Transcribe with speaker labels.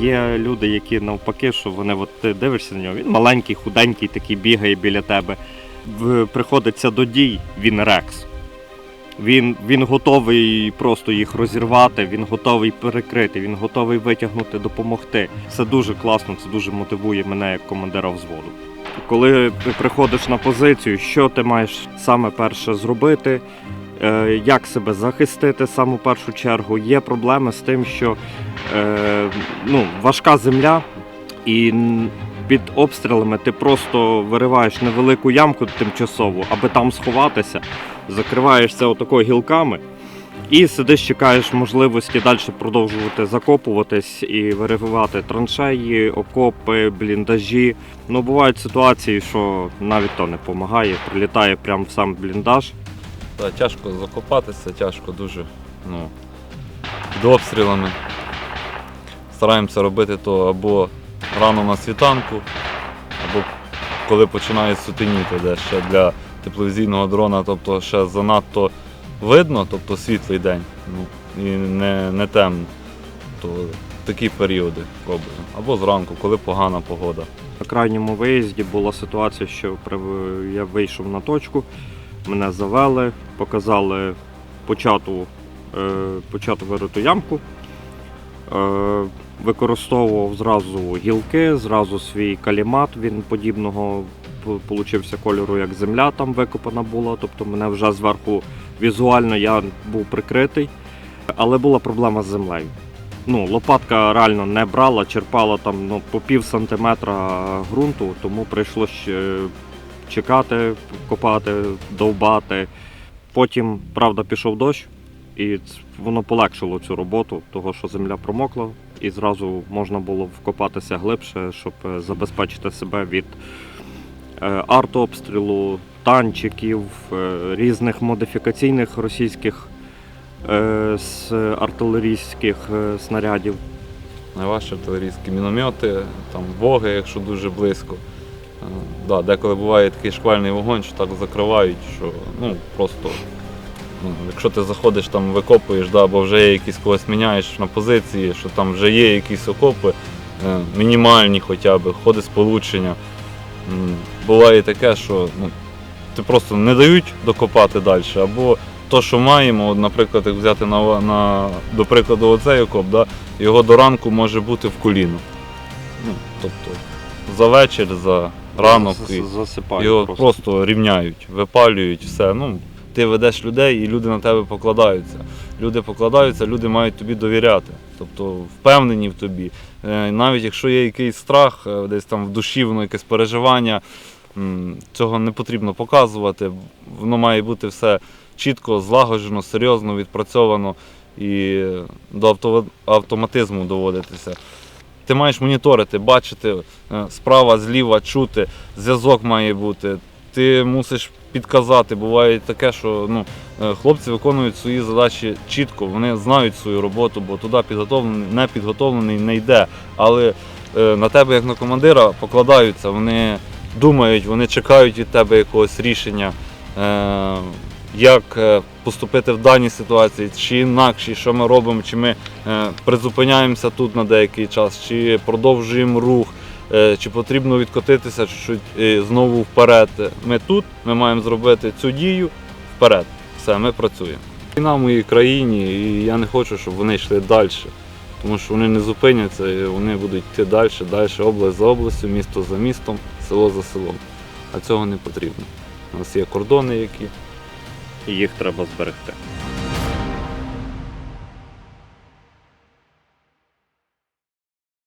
Speaker 1: Є люди, які навпаки, що вони от ти дивишся на нього, він маленький, худенький, такий бігає біля тебе. Приходиться до дій, він рекс. Він, він готовий просто їх розірвати, він готовий перекрити, він готовий витягнути, допомогти. Це дуже класно, це дуже мотивує мене як командира взводу. Коли ти приходиш на позицію, що ти маєш саме перше зробити, як себе захистити саме першу чергу. Є проблеми з тим, що е, ну, важка земля, і під обстрілами ти просто вириваєш невелику ямку тимчасову, аби там сховатися, закриваєш це отакою гілками. І сидиш, чекаєш можливості далі продовжувати закопуватись і виривати траншеї, окопи, бліндажі. Ну, бувають ситуації, що навіть то не допомагає, прилітає прямо в сам бліндаж.
Speaker 2: Та, тяжко закопатися, тяжко дуже ну, під обстрілами. Стараємося робити то або рано на світанку, або коли починає сутеніти, де ще для тепловізійного дрона, тобто ще занадто видно, тобто світлий день, ну, і не, не темно. То такі періоди пробуємо. Або зранку, коли погана погода.
Speaker 1: На крайньому виїзді була ситуація, що я вийшов на точку, мене завели, показали почату, е, почату вириту ямку. Е, Використовував зразу гілки, зразу свій калімат. Він подібного получився кольору, як земля там викопана була. Тобто мене вже зверху візуально я був прикритий. Але була проблема з землею. Ну, лопатка реально не брала, черпала там ну, по пів сантиметра ґрунту, тому прийшлося ще чекати, копати, довбати. Потім, правда, пішов дощ, і воно полегшило цю роботу, того що земля промокла, і зразу можна було вкопатися глибше, щоб е, забезпечити себе від е, артобстрілу, танчиків, е, різних модифікаційних російських з артилерійських снарядів.
Speaker 2: Найважчі артилерійські міномети, там боги, якщо дуже близько. Да, деколи буває такий шквальний вогонь, що так закривають, що ну, просто, ну, якщо ти заходиш там, викопуєш, да, або вже є якісь когось міняєш на позиції, що там вже є якісь окопи, е, мінімальні хоча б, ходи сполучення. Буває таке, що ну, ти просто не дають докопати далі, або то, що маємо, от, наприклад, як взяти на, на, до прикладу оцей окоп, да, його до ранку може бути в коліно. Ну, тобто за вечір, за ранок і
Speaker 1: засипають
Speaker 2: його
Speaker 1: просто.
Speaker 2: просто. рівняють, випалюють, все. Ну, ти ведеш людей і люди на тебе покладаються. Люди покладаються, люди мають тобі довіряти, тобто впевнені в тобі. Е, Навіть якщо є якийсь страх, е, десь там в душі, воно якесь переживання, цього не потрібно показувати. Воно має бути все чітко, злагоджено, серйозно, відпрацьовано і до авто- автоматизму доводитися. Ти маєш моніторити, бачити е, справа, зліва, чути, зв'язок має бути. Ти мусиш підказати. Буває таке, що ну, е, хлопці виконують свої задачі чітко, вони знають свою роботу, бо туди підготовлений, не підготовлений не йде. Але е, на тебе, як на командира, покладаються, вони думають, вони чекають від тебе якогось рішення. Як е, поступити в даній ситуації, чи інакше, що ми робимо, чи ми е, призупиняємося тут на деякий час, чи продовжуємо рух, е, чи потрібно відкотитися чуть-чуть знову вперед. Ми тут, ми маємо зробити цю дію вперед. Все, ми працюємо. Війна в моїй країні, і я не хочу, щоб вони йшли далі. Тому що вони не зупиняться, і вони будуть йти далі, далі, область за областю, місто за містом, село за селом. А цього не потрібно. У нас є кордони, які
Speaker 1: І їх треба зберегти.